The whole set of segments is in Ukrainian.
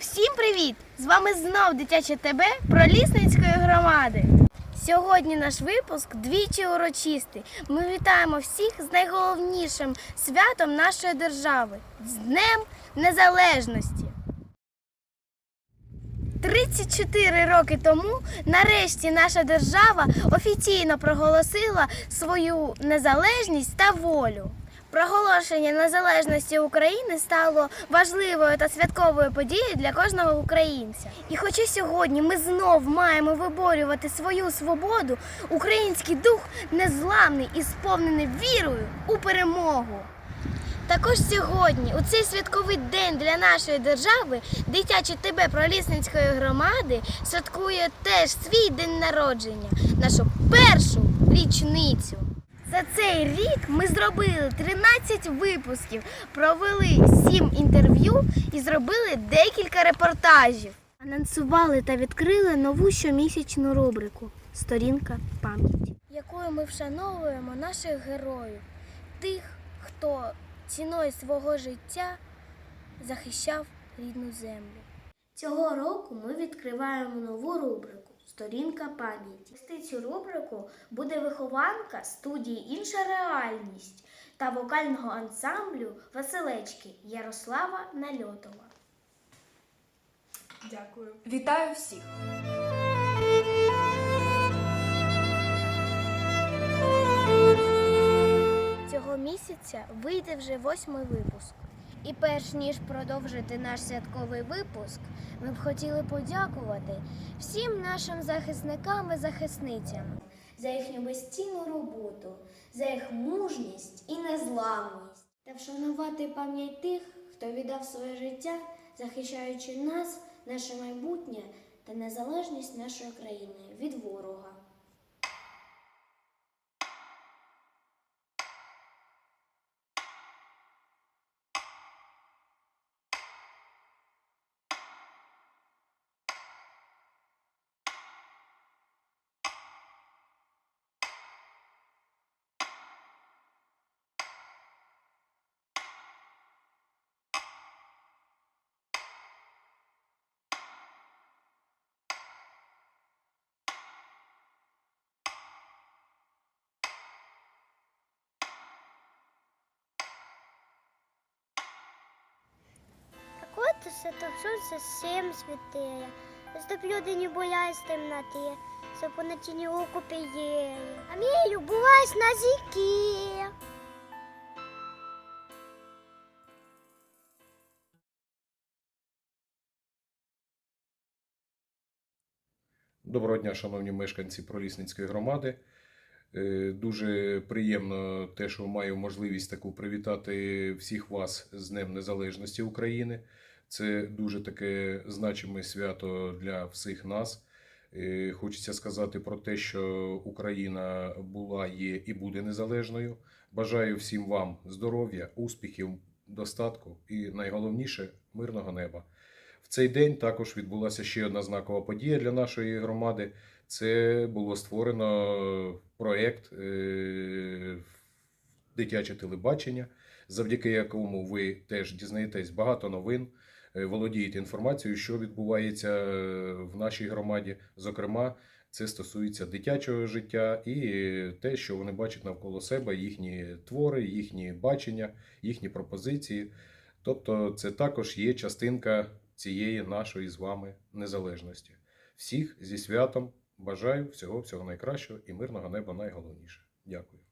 Всім привіт! З вами знов дитяче ТБ Пролісницької громади. Сьогодні наш випуск двічі урочистий. Ми вітаємо всіх з найголовнішим святом нашої держави з Днем Незалежності. 34 роки тому нарешті наша держава офіційно проголосила свою незалежність та волю. Проголошення незалежності України стало важливою та святковою подією для кожного українця. І хоча сьогодні ми знов маємо виборювати свою свободу, український дух незламний і сповнений вірою у перемогу. Також сьогодні, у цей святковий день для нашої держави, дитяче ТБ Пролісницької громади святкує теж свій день народження, нашу першу річницю. За цей рік ми зробили 13 випусків, провели 7 інтерв'ю і зробили декілька репортажів. Анонсували та відкрили нову щомісячну рубрику Сторінка пам'яті, якою ми вшановуємо наших героїв, тих, хто ціною свого життя захищав рідну землю. Цього року ми відкриваємо нову рубрику Сторінка пам'яті. Вести цю рубрику буде вихованка студії Інша реальність та вокального ансамблю Василечки Ярослава Нальотова. Дякую. Вітаю всіх! Місяця вийде вже восьмий випуск. І перш ніж продовжити наш святковий випуск, ми б хотіли подякувати всім нашим захисникам і захисницям за їхню безцінну роботу, за їх мужність і незламність, та вшанувати пам'ять тих, хто віддав своє життя, захищаючи нас, наше майбутнє та незалежність нашої країни від ворога. Котися то сонце всім світає, щоб люди не боялись темноти, щоб поночі не окупіє. А мій любувась на зіки. Доброго дня, шановні мешканці Пролісницької громади. Е, Дуже приємно те, що маю можливість таку привітати всіх вас з Днем Незалежності України. Це дуже таке значиме свято для всіх нас. Хочеться сказати про те, що Україна була, є і буде незалежною. Бажаю всім вам здоров'я, успіхів, достатку і найголовніше мирного неба. В цей день також відбулася ще одна знакова подія для нашої громади. Це було створено проєкт е, дитяче телебачення, завдяки якому ви теж дізнаєтесь багато новин, володієте інформацією, що відбувається е, в нашій громаді. Зокрема, це стосується дитячого життя і те, що вони бачать навколо себе, їхні твори, їхні бачення, їхні пропозиції. Тобто, це також є частинка цієї нашої з вами незалежності. Всіх зі святом бажаю всього всього найкращого і мирного неба найголовніше. Дякую.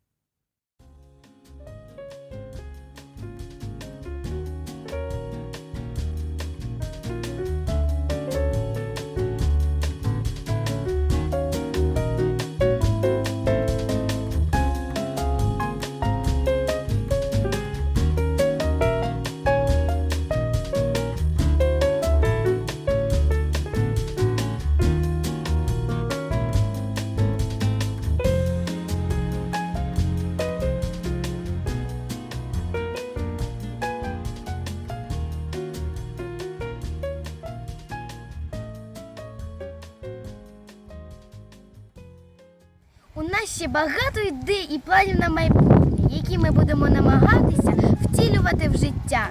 У нас ще багато ідей і планів на майбутнє, які ми будемо намагатися втілювати в життя.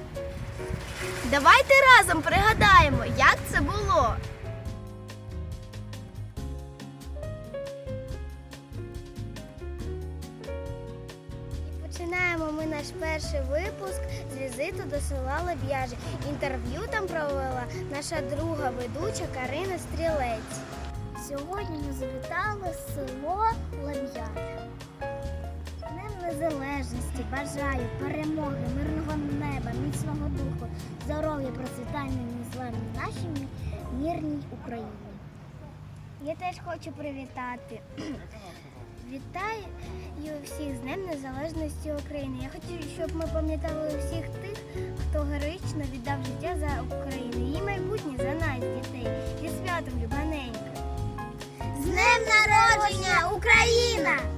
Давайте разом пригадаємо, як це було. Починаємо ми наш перший випуск з візиту до села Леб'яжі. Інтерв'ю там провела наша друга ведуча Карина Стрілець. Сьогодні ми завітали село Леб'яжі. Днем Незалежності бажаю перемоги, мирного неба, міцного духу, здоров'я, процвітання незламні нашій мирній Україні. Я теж хочу привітати. Вітаю всіх з Днем Незалежності України. Я хочу, щоб ми пам'ятали всіх тих, хто героїчно віддав життя за Україну. Її майбутнє народження, Україна!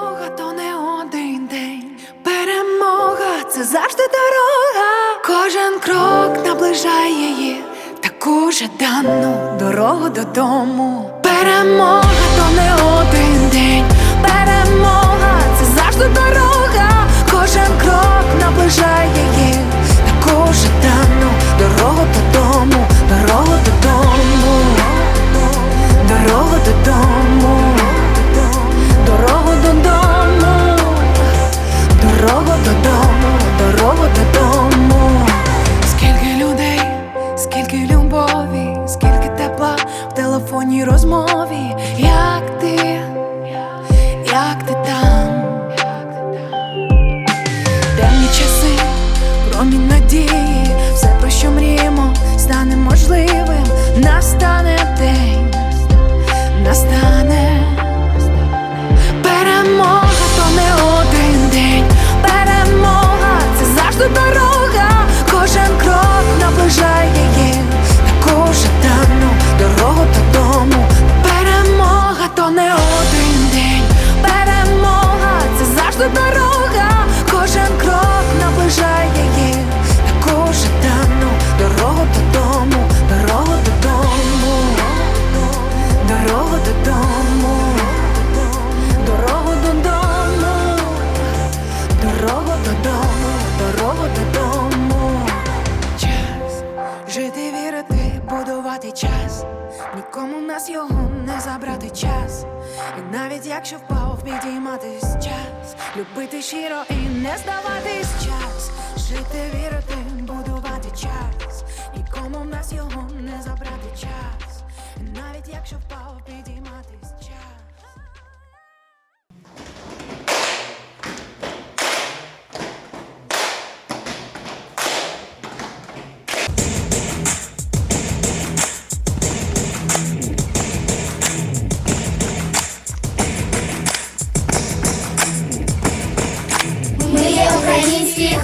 Перемога то не один день. Перемога це завжди дорога. Кожен крок наближає її, таку жадану дорогу додому. Перемога то не один день. Перемога це завжди дорога. Кожен крок наближає її, таку жадану дорогу додому, дорогу додому, промінь надії, все про що мріємо, стане можливим. Настане день, настане. Навіть якщо впав, підійматись час, любити щиро і не здаватись час. Жити, вірити, будувати час. Нікому в нас його не забрати час. Навіть якщо впав, підійматись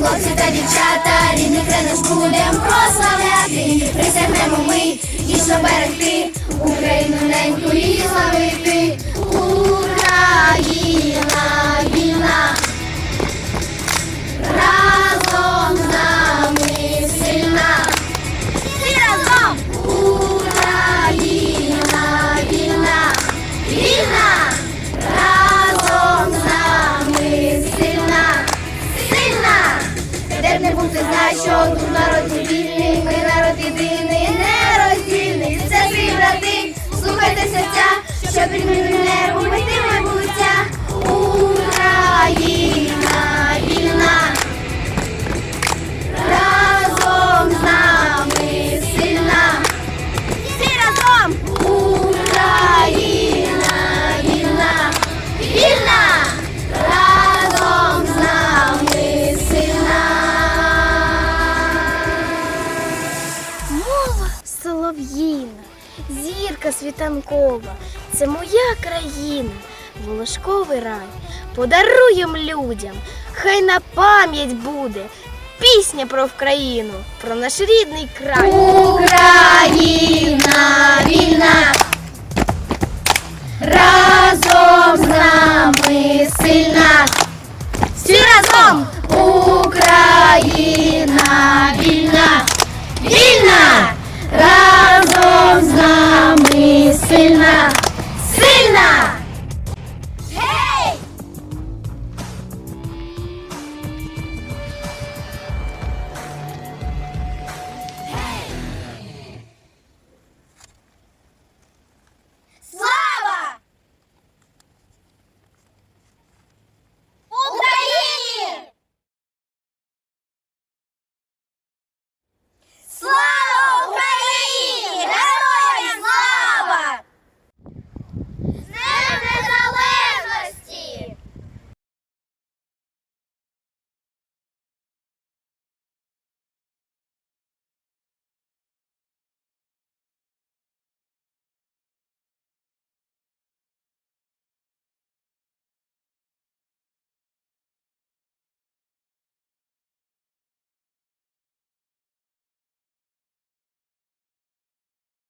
хлопці та дівчата, рідний наш будем прославляти. Присягнемо ми дійсно берегти Україну неньку і славити. Україна вільна, разом з Хмарка світанкова, це моя країна, волошковий рай. Подаруєм людям, хай на пам'ять буде пісня про Вкраїну, про наш рідний край. Україна вільна, разом з нами сильна. Всі разом Україна вільна, вільна. Sinh.